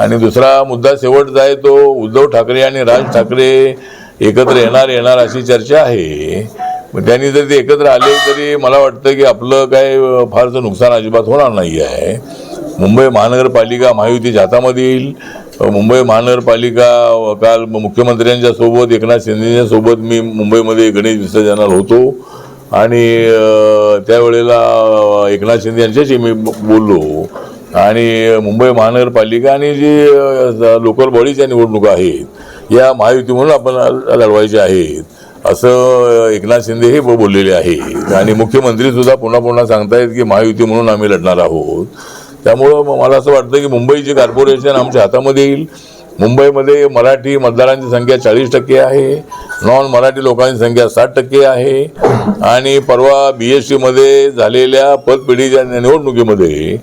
आणि दुसरा मुद्दा शेवटचा आहे तो उद्धव ठाकरे आणि राज ठाकरे एकत्र येणार येणार अशी चर्चा आहे. मग त्यांनी जर ते एकत्र आले तरी मला वाटतं की आपलं काय फारसं नुकसान अजिबात होणार नाही आहे. मुंबई महानगरपालिका महायुतीच्या हातामध्ये येईल. मुंबई महानगरपालिका काल मुख्यमंत्र्यांच्या सोबत एकनाथ शिंदेच्या सोबत मी मुंबईमध्ये गणेश विसर्जनाला होतो. आणि त्यावेळेला एकनाथ शिंदे यांच्याशी मी बोललो. आणि मुंबई महानगरपालिका आणि जी लोकल बॉडीच्या निवडणुका आहेत या महायुती म्हणून आपण लढवायच्या आहेत. असं एकनाथ शिंदे हे बोललेले आहेत. आणि मुख्यमंत्री सुद्धा पुन्हा पुन्हा सांगतायत की महायुती म्हणून आम्ही लढणार आहोत. त्यामुळं मला असं वाटतं की मुंबईचे कॉर्पोरेशन आमच्या हातामध्ये येईल. मुंबईमध्ये मराठी मतदारांची संख्या चाळीस टक्के आहे. नॉन मराठी लोकांची संख्या साठ टक्के आहे. आणि परवा बी एस सीमध्ये झालेल्या पदपिढीच्या निवडणुकीमध्ये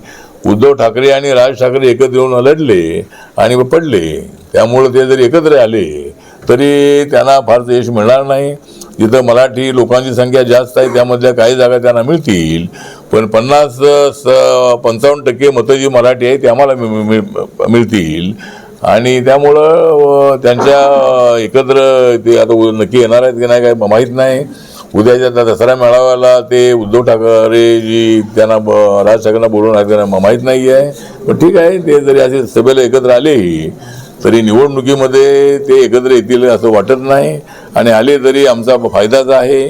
उद्धव ठाकरे आणि राज ठाकरे एकत्र येऊन लढले आणि पडले. त्यामुळे ते जर एकत्र आले तरी त्यांना फारसं यश मिळणार नाही. जिथं मराठी लोकांची संख्या जास्त आहे त्यामधल्या काही जागा त्यांना मिळतील. पण पन्नास स- पंचावन्न टक्के मतं जी मराठी आहे ती आम्हाला मिळतील. आणि त्यामुळं त्यांच्या एकत्र ते आता नक्की येणार आहेत की नाही काय माहीत नाही. उद्याच्या दसरा मेळाव्याला ते उद्धव ठाकरे जी त्यांना ब- राज ठाकरेंना बोलून आहेत त्यांना माहीत नाही आहे पण ठीक आहे ते जरी असे सभेला एकत्र आलेही तरी निवडणुकीमध्ये ते एकत्र येतील असं वाटत नाही. आणि आले तरी आमचा फायदाच आहे.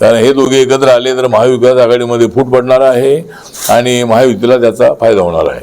कारण हे दोघे एकत्र आले तर महाविकास आघाडीमध्ये फूट पडणार आहे. आणि महायुतीला त्याचा फायदा होणार आहे.